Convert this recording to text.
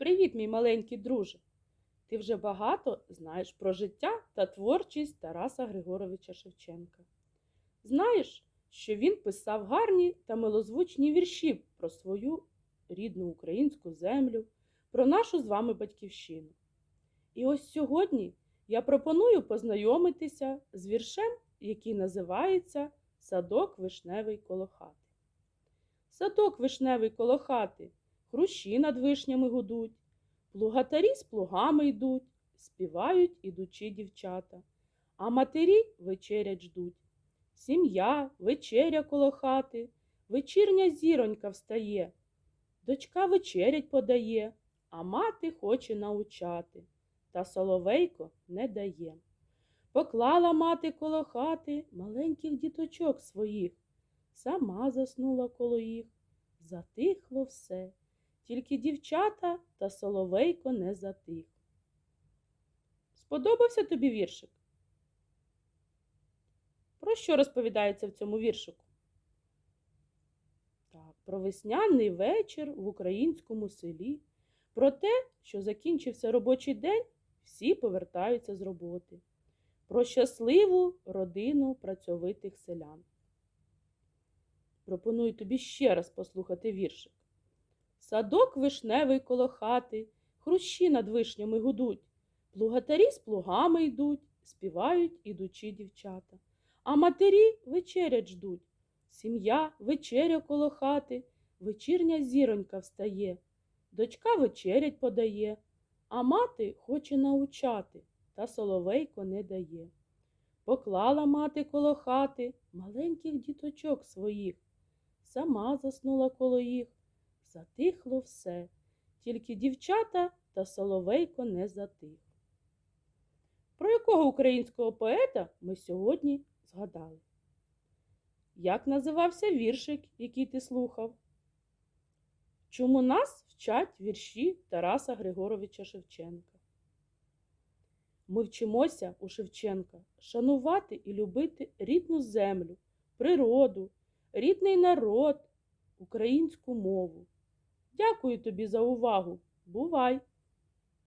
Привіт, мій маленький друже! Ти вже багато знаєш про життя та творчість Тараса Григоровича Шевченка. Знаєш, що він писав гарні та милозвучні вірші про свою рідну українську землю, про нашу з вами батьківщину. І ось сьогодні я пропоную познайомитися з віршем, який називається Садок вишневий коло хати. Садок вишневий коло хати, хрущі над вишнями гудуть, плугатарі з плугами йдуть, співають ідучі дівчата, а матері вечерять ждуть. Сім'я, вечеря коло хати, вечірня зіронька встає, дочка вечерять подає, а мати хоче научати, та соловейко не дає. Поклала мати коло хати маленьких діточок своїх, сама заснула коло їх, затихло все, тільки дівчата та соловейко не затих. Сподобався тобі віршик? Про що розповідається в цьому віршику? Так, про весняний вечір в українському селі, про те, що закінчився робочий день, всі повертаються з роботи, про щасливу родину працьовитих селян. Пропоную тобі ще раз послухати віршик. Садок вишневий коло хати, хрущі над вишнями гудуть, плугатарі з плугами йдуть, співають ідучі дівчата, а матері вечерять ждуть. Сім'я вечеря коло хати, вечірня зіронька встає, дочка вечерять подає, а мати хоче научати, та соловейко не дає. Поклала мати коло хати маленьких діточок своїх, сама заснула коло їх, затихло все, тільки дівчата та соловейко не затих. Про якого українського поета ми сьогодні згадали? Як називався віршик, який ти слухав? Чому нас вчать вірші Тараса Григоровича Шевченка? Ми вчимося у Шевченка шанувати і любити рідну землю, природу, рідний народ, українську мову. Дякую тобі за увагу. Бувай!